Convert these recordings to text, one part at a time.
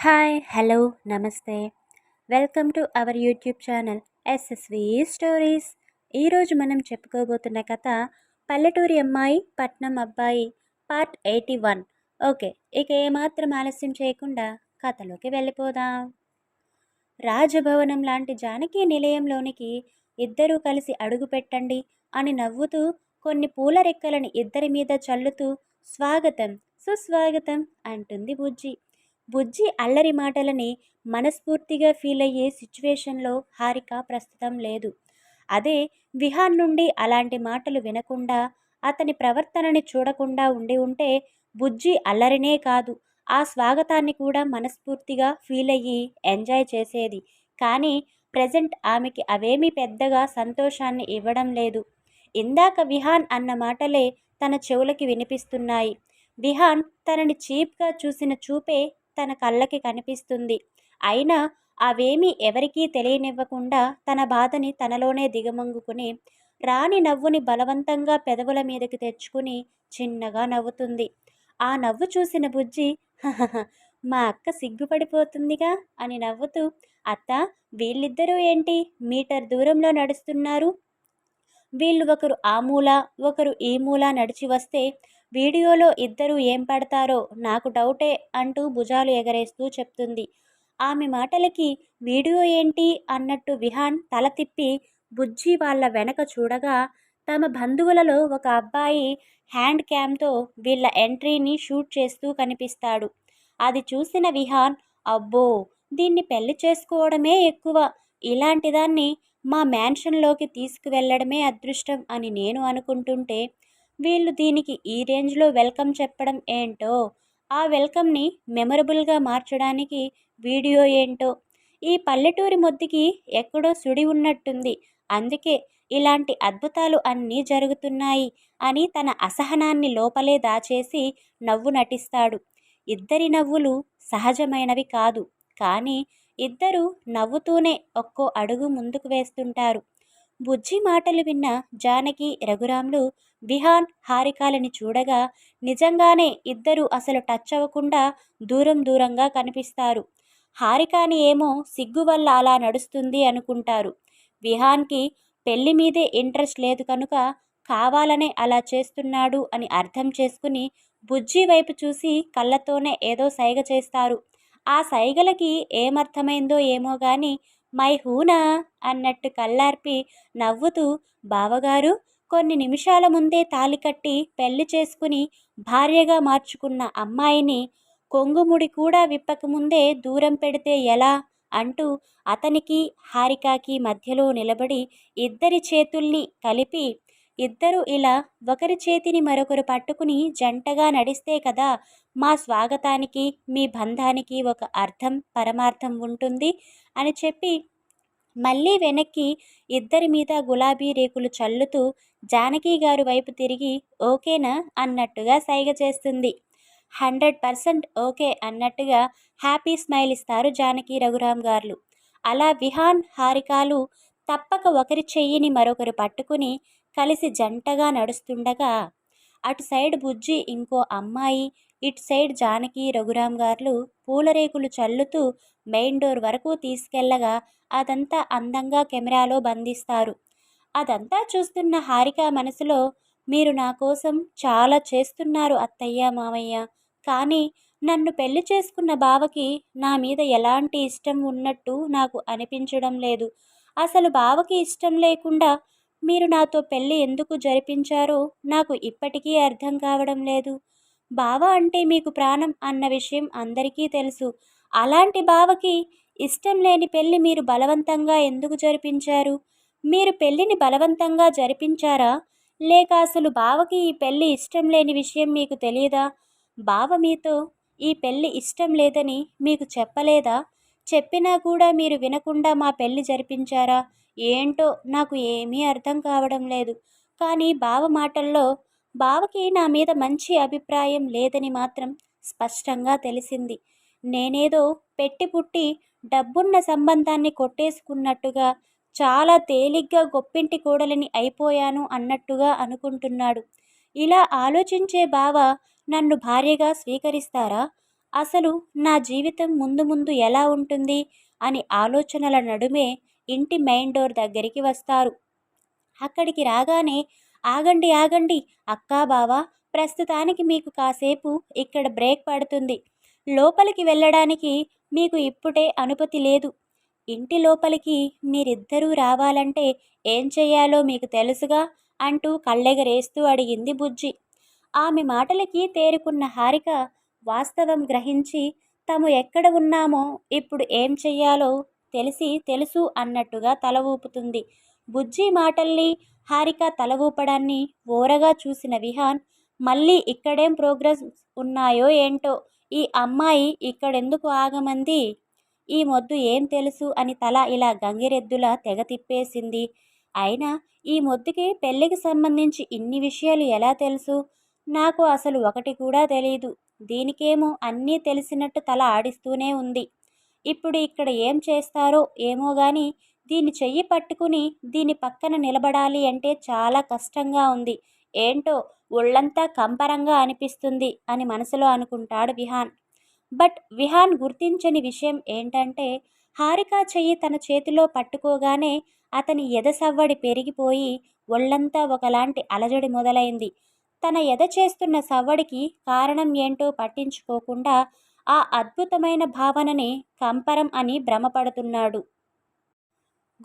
Hi hello నమస్తే. Welcome to our YouTube channel SSV stories ఈరోజు మనం చెప్పుకోబోతున్న కథ పల్లెటూరి అమ్మాయి పట్నం అబ్బాయి పార్ట్ ఎయిటీ వన్ ఓకే ఇక ఏమాత్రం ఆలస్యం చేయకుండా కథలోకి వెళ్ళిపోదాం. రాజభవనం లాంటి జానకి నిలయంలోనికి ఇద్దరూ కలిసి అడుగు పెట్టండి అని నవ్వుతూ కొన్ని పూల రెక్కలను ఇద్దరి మీద చల్లుతూ స్వాగతం సుస్వాగతం అంటుంది బుజ్జి. బుజ్జి అల్లరి మాటలని మనస్ఫూర్తిగా ఫీల్ అయ్యే సిచ్యువేషన్లో హారిక ప్రస్తుతం లేదు. అదే విహాన్ నుండి అలాంటి మాటలు వినకుండా అతని ప్రవర్తనని చూడకుండా ఉండి ఉంటే బుజ్జి అల్లరినే కాదు ఆ స్వాగతాన్ని కూడా మనస్ఫూర్తిగా ఫీల్ అయ్యి ఎంజాయ్ చేసేది. కానీ ప్రజెంట్ ఆమెకి అవేమీ పెద్దగా సంతోషాన్ని ఇవ్వడం లేదు. ఇందాక విహాన్ అన్న మాటలే తన చెవులకి వినిపిస్తున్నాయి. విహాన్ తనని చీప్గా చూసిన చూపే తన కళ్ళకి కనిపిస్తుంది. అయినా అవేమీ ఎవరికీ తెలియనివ్వకుండా తన బాధని తనలోనే దిగమంగుకుని రాని నవ్వుని బలవంతంగా పెదవుల మీదకి తెచ్చుకుని చిన్నగా నవ్వుతుంది. ఆ నవ్వు చూసిన బుజ్జి మా అక్క సిగ్గుపడిపోతుందిగా అని నవ్వుతూ అత్త వీళ్ళిద్దరూ ఏంటి? మీటర్ దూరంలో నడుస్తున్నారు? వీళ్ళు ఒకరు ఆ మూల ఒకరు ఈ మూల నడిచి వస్తే వీడియోలో ఇద్దరు ఏం పడతారో నాకు డౌటే అంటూ భుజాలు ఎగరేస్తూ చెప్తుంది. ఆమె మాటలకి వీడియో ఏంటి అన్నట్టు విహాన్ తల తిప్పి బుజ్జి వాళ్ళ వెనక చూడగా తమ బంధువులలో ఒక అబ్బాయి హ్యాండ్ క్యామ్తో వీళ్ళ ఎంట్రీని షూట్ చేస్తూ కనిపిస్తాడు. అది చూసిన విహాన్ అబ్బో! దీన్ని పెళ్ళి చేసుకోవడమే ఎక్కువ. ఇలాంటిదాన్ని మా మ్యాన్షన్లోకి తీసుకువెళ్ళడమే అదృష్టం అని నేను అనుకుంటుంటే వీళ్ళు దీనికి ఈ రేంజ్లో వెల్కమ్ చెప్పడం ఏంటో ఆ వెల్కమ్ని మెమరబుల్గా మార్చడానికి వీడియో ఏంటో ఈ పల్లెటూరి మొద్దుకి ఎక్కడో సుడి ఉన్నట్టుంది. అందుకే ఇలాంటి అద్భుతాలు అన్నీ జరుగుతున్నాయి అని తన అసహనాన్ని లోపలే దాచేసి నవ్వు నటిస్తాడు. ఇద్దరి నవ్వులు సహజమైనవి కాదు. కానీ ఇద్దరు నవ్వుతూనే ఒక్కో అడుగు ముందుకు వేస్తుంటారు. బుజ్జి మాటలు విన్న జానకి రఘురాములు విహాన్ హారికాలని చూడగా నిజంగానే ఇద్దరు అసలు టచ్ అవ్వకుండా దూరం దూరంగా కనిపిస్తారు. హారికాని ఏమో సిగ్గు వల్ల అలా నడుస్తుంది అనుకుంటారు. విహాన్కి పెళ్ళి మీదే ఇంట్రెస్ట్ లేదు కనుక కావాలనే అలా చేస్తున్నాడు అని అర్థం చేసుకుని బుజ్జి వైపు చూసి కళ్ళతోనే ఏదో సైగ చేస్తారు. ఆ సైగలకి ఏమర్థమైందో ఏమో కానీ మై హూనా అన్నట్టు కళ్ళార్పి నవ్వుతూ బావగారు కొన్ని నిమిషాల ముందే తాలి కట్టి పెళ్ళి చేసుకుని భార్యగా మార్చుకున్న అమ్మాయిని కొంగుముడి కూడా విప్పకముందే దూరం పెడితే ఎలా? అంటూ అతనికి హారికాకి మధ్యలో నిలబడి ఇద్దరి చేతుల్ని కలిపి ఇద్దరు ఇలా ఒకరి చేతిని మరొకరు పట్టుకుని జంటగా నడిస్తే కదా మా స్వాగతానికి మీ బంధానికి ఒక అర్థం పరమార్థం ఉంటుంది అని చెప్పి మళ్ళీ వెనక్కి ఇద్దరి మీద గులాబీ రేకులు చల్లుతూ జానకి గారు వైపు తిరిగి ఓకేనా అన్నట్టుగా సైగ చేస్తుంది. హండ్రెడ్ పర్సెంట్ ఓకే అన్నట్టుగా హ్యాపీ స్మైల్ ఇస్తారు జానకి రఘురామ్ గారు. అలా విహాన్ హారికాలు తప్పక ఒకరి చెయ్యిని మరొకరు పట్టుకుని కలిసి జంటగా నడుస్తుండగా అటు సైడ్ బుజ్జి ఇంకో అమ్మాయి ఇటు సైడ్ జానకి రఘురామ్ గారు పూలరేకులు చల్లుతూ మెయిన్ డోర్ వరకు తీసుకెళ్ళగా అదంతా అందంగా కెమెరాలో బంధిస్తారు. అదంతా చూస్తున్న హారిక మనసులో మీరు నా కోసం చాలా చేస్తున్నారు అత్తయ్య మామయ్య. కానీ నన్ను పెళ్ళి చేసుకున్న బావకి నా మీద ఎలాంటి ఇష్టం ఉన్నట్టు నాకు అనిపించడం లేదు. అసలు బావకి ఇష్టం లేకుండా మీరు నాతో పెళ్ళి ఎందుకు జరిపించారో నాకు ఇప్పటికీ అర్థం కావడం లేదు. బావ అంటే మీకు ప్రాణం అన్న విషయం అందరికీ తెలుసు. అలాంటి బావకి ఇష్టం లేని పెళ్ళి మీరు బలవంతంగా ఎందుకు జరిపించారు? మీరు పెళ్ళిని బలవంతంగా జరిపించారా? లేక అసలు బావకి ఈ పెళ్ళి ఇష్టం లేని విషయం మీకు తెలియదా? బావ మీతో ఈ పెళ్ళి ఇష్టం లేదని మీకు చెప్పలేదా? చెప్పినా కూడా మీరు వినకుండా మా పెళ్ళి జరిపించారా? ఏంటో నాకు ఏమీ అర్థం కావడం లేదు. కానీ బావ మాటల్లో బావకి నా మీద మంచి అభిప్రాయం లేదని మాత్రం స్పష్టంగా తెలిసింది. నేనేదో పెట్టి పుట్టి డబ్బున్న సంబంధాన్ని కొట్టేసుకున్నట్టుగా చాలా తేలిగ్గా గొప్పింటి కోడలిని అయిపోయాను అన్నట్టుగా అనుకుంటున్నాడు. ఇలా ఆలోచించే బావ నన్ను భార్యగా స్వీకరిస్తారా? అసలు నా జీవితం ముందు ముందు ఎలా ఉంటుంది? అని ఆలోచనల నడుమే ఇంటి మెయిన్ డోర్ దగ్గరికి వస్తారు. అక్కడికి రాగానే ఆగండి ఆగండి అక్కా బావా ప్రస్తుతానికి మీకు కాసేపు ఇక్కడ బ్రేక్ పడుతుంది. లోపలికి వెళ్ళడానికి మీకు ఇప్పుడే అనుమతి లేదు. ఇంటి లోపలికి మీరిద్దరూ రావాలంటే ఏం చేయాలో మీకు తెలుసుగా? అంటూ కళ్ళెగరేస్తూ అడిగింది బుజ్జి. ఆమె మాటలకి తేరుకున్న హారిక వాస్తవం గ్రహించి తాము ఎక్కడ ఉన్నామో ఇప్పుడు ఏం చెయ్యాలో తెలిసి తెలుసు అన్నట్టుగా తల ఊపుతుంది. బుజ్జి మాటల్ని హారిక తల ఊపడాన్ని ఓరగా చూసిన విహాన్ మళ్ళీ ఇక్కడేం ప్రోగ్రెస్ ఉన్నాయో ఏంటో ఈ అమ్మాయి ఇక్కడెందుకు ఆగమంది? ఈ మొద్దు ఏం తెలుసు? అని తల ఇలా గంగిరెద్దులా తెగ తిప్పేసింది. అయినా ఈ మొద్దుకి పెళ్ళికి సంబంధించి ఇన్ని విషయాలు ఎలా తెలుసు? నాకు అసలు ఒకటి కూడా తెలియదు దీనికేమో అన్నీ తెలిసినట్టు తల ఆడిస్తూనే ఉంది. ఇప్పుడు ఇక్కడ ఏం చేస్తారో ఏమో గాని దీని చెయ్యి పట్టుకుని దీని పక్కన నిలబడాలి అంటే చాలా కష్టంగా ఉంది. ఏంటో ఒళ్ళంతా కంపరంగా అనిపిస్తుంది అని మనసులో అనుకుంటాడు విహాన్. బట్ విహాన్ గుర్తించని విషయం ఏంటంటే హారిక చెయ్యి తన చేతిలో పట్టుకోగానే అతని ఎదసవ్వడి పెరిగిపోయి ఒళ్ళంతా ఒకలాంటి అలజడి మొదలైంది. తన ఎద చేస్తున్న సవ్వడికి కారణం ఏంటో పట్టించుకోకుండా ఆ అద్భుతమైన భావనని కంపరం అని భ్రమపడుతున్నాడు.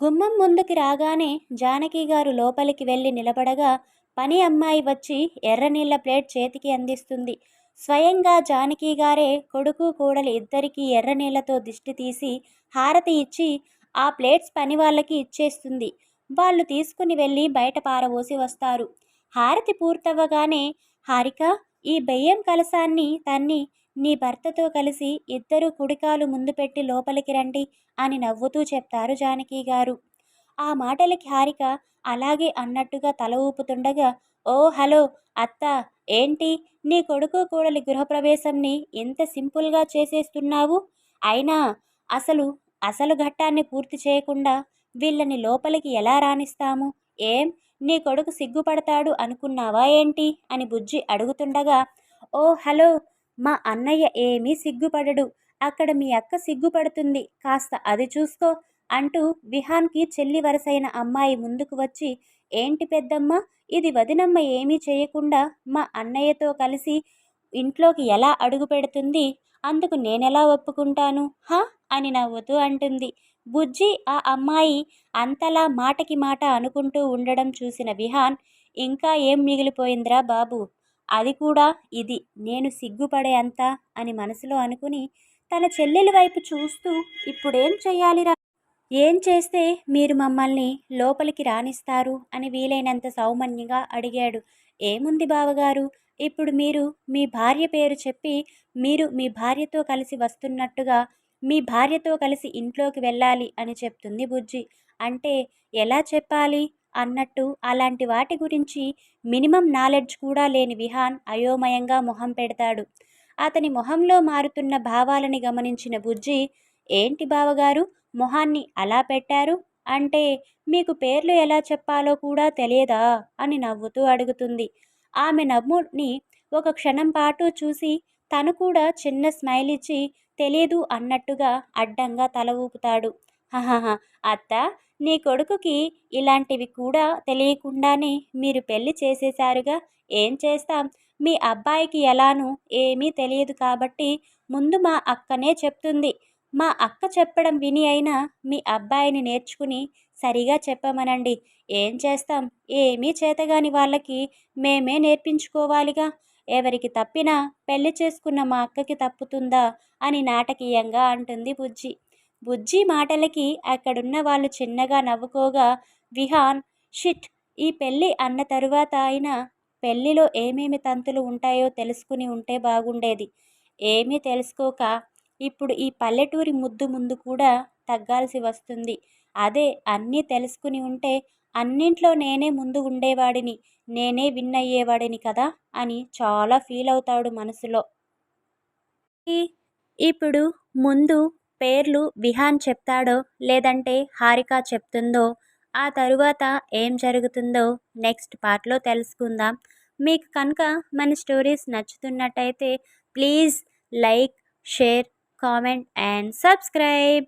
గుమ్మం ముందుకి రాగానే జానకి గారు లోపలికి వెళ్ళి నిలబడగా పని అమ్మాయి వచ్చి ఎర్రనీళ్ళ ప్లేట్ చేతికి అందిస్తుంది. స్వయంగా జానకి గారే కొడుకు కోడలి ఇద్దరికీ ఎర్రనీళ్ళతో దిష్టి తీసి హారతి ఇచ్చి ఆ ప్లేట్స్ పని వాళ్ళకి ఇచ్చేస్తుంది. వాళ్ళు తీసుకుని వెళ్ళి బయట పారబోసి వస్తారు. హారతి పూర్తవ్వగానే హారిక ఈ బెయ్యం కలసాన్ని తన్ని నీ భర్తతో కలిసి ఇద్దరు కుడికాలు ముందు పెట్టి లోపలికి రండి అని నవ్వుతూ చెప్తారు జానకి గారు. ఆ మాటలకి హారిక అలాగే అన్నట్టుగా తల ఊపుతుండగా ఓ హలో అత్త ఏంటి? నీ కొడుకు కోడలి గృహప్రవేశంని ఎంత సింపుల్గా చేసేస్తున్నావు? అయినా అసలు అసలు ఘట్టాన్ని పూర్తి చేయకుండా వీళ్ళని లోపలికి ఎలా రాణిస్తాము ఏం? నీ కొడుకు సిగ్గుపడతాడు అనుకున్నావా ఏంటి? అని బుజ్జి అడుగుతుండగా ఓ హలో మా అన్నయ్య ఏమీ సిగ్గుపడడు. అక్కడ మీ అక్క సిగ్గుపడుతుంది. కాస్త అది చూసుకో అంటూ విహాన్కి చెల్లి వరసైన అమ్మాయి ముందుకు వచ్చి ఏంటి పెద్దమ్మ ఇది వదినమ్మ ఏమీ చేయకుండా మా అన్నయ్యతో కలిసి ఇంట్లోకి ఎలా అడుగు పెడుతుంది? అందుకు నేనెలా ఒప్పుకుంటాను? హా? అని నవ్వుతూ అంటుంది. బుజ్జి ఆ అమ్మాయి అంతలా మాటకి మాట అనుకుంటూ ఉండడం చూసిన విహాన్ ఇంకా ఏం మిగిలిపోయిందిరా బాబు? అది కూడా ఇది. నేను సిగ్గుపడే అంత అని మనసులో అనుకుని తన చెల్లెలి వైపు చూస్తూ ఇప్పుడేం చెయ్యాలిరా? ఏం చేస్తే మీరు మమ్మల్ని లోపలికి రాణిస్తారు అని వీలైనంత సౌమన్యంగా అడిగాడు. ఏముంది బావగారు? ఇప్పుడు మీరు మీ భార్య పేరు చెప్పి మీరు మీ భార్యతో కలిసి వస్తున్నట్టుగా మీ భార్యతో కలిసి ఇంట్లోకి వెళ్ళాలి అని చెప్తుంది బుజ్జి. అంటే ఎలా చెప్పాలి? అన్నట్టు అలాంటి వాటి గురించి మినిమం నాలెడ్జ్ కూడా లేని విహాన్ అయోమయంగా మొహం పెడతాడు. అతని మొహంలో మారుతున్న భావాలని గమనించిన బుజ్జి ఏంటి బావగారు? మొహాన్ని అలా పెట్టారు? అంటే మీకు పేర్లు ఎలా చెప్పాలో కూడా తెలియదా అని నవ్వుతూ అడుగుతుంది. ఆమె నవ్వుని ఒక క్షణం పాటు చూసి తను కూడా చిన్న స్మైల్ ఇచ్చి తెలియదు అన్నట్టుగా అడ్డంగా తల ఊపుతాడు. అత్త నీ కొడుకుకి ఇలాంటివి కూడా తెలియకుండానే మీరు పెళ్ళి చేసేశారుగా ఏం చేస్తాం? మీ అబ్బాయికి ఎలానూ ఏమీ తెలియదు కాబట్టి ముందు మా అక్కనే చెప్తుంది. మా అక్క చెప్పడం విని అయినా మీ అబ్బాయిని నేర్చుకుని సరిగా చెప్పమనండి. ఏం చేస్తాం? ఏమీ చేతగాని వాళ్ళకి మేమే నేర్పించుకోవాలిగా. ఎవరికి తప్పినా పెళ్ళి చేసుకున్న మా అక్కకి తప్పుతుందా అని నాటకీయంగా అంటుంది బుజ్జి. బుజ్జి మాటలకి అక్కడున్న వాళ్ళు చిన్నగా నవ్వుకోగా విహాన్ షిట్ ఈ పెళ్ళి అన్న తరువాత అయినా పెళ్ళిలో ఏమేమి తంతులు ఉంటాయో తెలుసుకుని ఉంటే బాగుండేది. ఏమీ తెలుసుకోక ఇప్పుడు ఈ పల్లెటూరి ముద్దు ముందు కూడా తగ్గాల్సి వస్తుంది. అదే అన్నీ తెలుసుకుని ఉంటే అన్నింట్లో నేనే ముందు ఉండేవాడిని నేనే విన్ అయ్యేవాడిని కదా అని చాలా ఫీల్ అవుతాడు మనసులో. ఇప్పుడు ముందు పేర్లు విహాన్ చెప్తాడో లేదంటే హారిక చెప్తుందో ఆ తరువాత ఏం జరుగుతుందో నెక్స్ట్ పార్ట్లో తెలుసుకుందాం. మీకు కనుక మన stories నచ్చుతున్నట్టయితే please like share comment and subscribe.